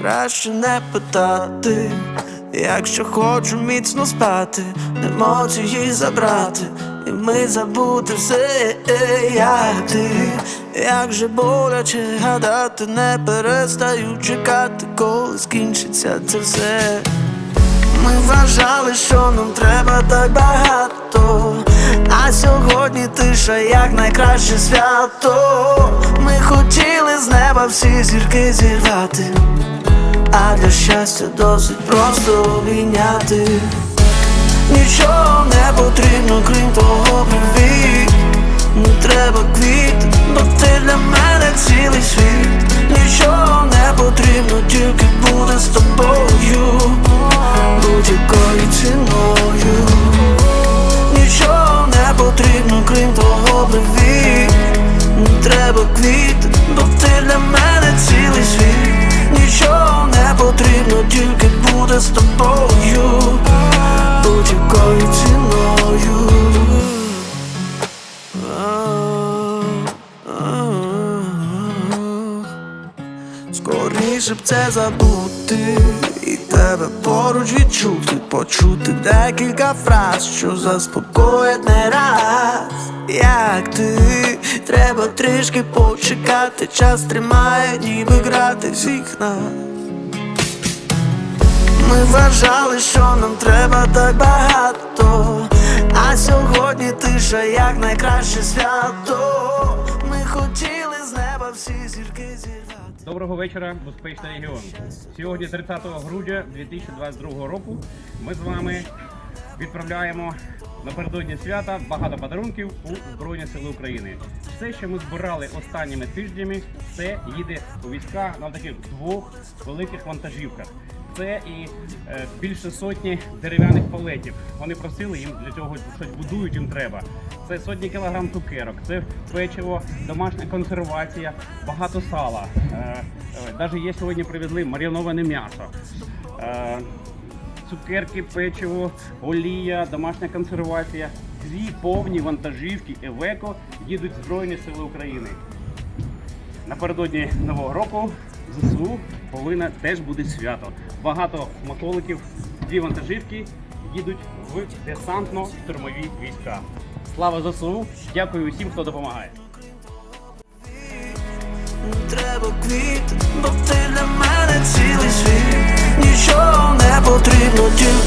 Краще не питати, якщо хочу міцно спати, не можу її забрати, і ми забути все, як ти, як же боляче гадати, не перестаю чекати, коли скінчиться це все. Ми вважали, що нам треба так багато. Тиша як найкраще свято. Ми хотіли з неба всі зірки зірвати, а для щастя досить просто обійняти. Нічого не потрібно, крім того привіт. Треба квіт, бо ти для мене цілий світ. Нічого не потрібно, тільки буде з тобою, будь-якою ціною. Скоріше б це забути і тебе поруч відчути, почути декілька фраз, що заспокоять не раз. Як ти, треба трішки почекати, час тримає, ніби грати всіх нас. Ми вважали, що нам треба так багато, а сьогодні тиша як найкраще свято. Ми хотіли з неба всі зірки зірвати. Доброго вечора, безпечний регіон. Сьогодні 30 грудня 2022 року. Ми з вами відправляємо напередодні свята багато подарунків у Збройні Сили України. Все, що ми збирали останніми тижнями, це їде у війська на таких двох великих вантажівках. Це і е, більше сотні дерев'яних палетів. Вони просили їм для цього щось будують, їм треба. Це сотні кілограм цукерок, це печиво, домашня консервація, багато сала. Е, е, навіть є сьогодні привезли маріноване м'ясо. Е, цукерки, печиво, олія, домашня консервація. Дві повні вантажівки Евеко їдуть Збройні Сили України. Напередодні Нового року ЗСУ повинна теж бути свято. Багато смаколиків, дві вантажівки їдуть в десантно-штурмові війська. Слава ЗСУ! Дякую усім, хто допомагає. Треба квіт, потрібно, тільки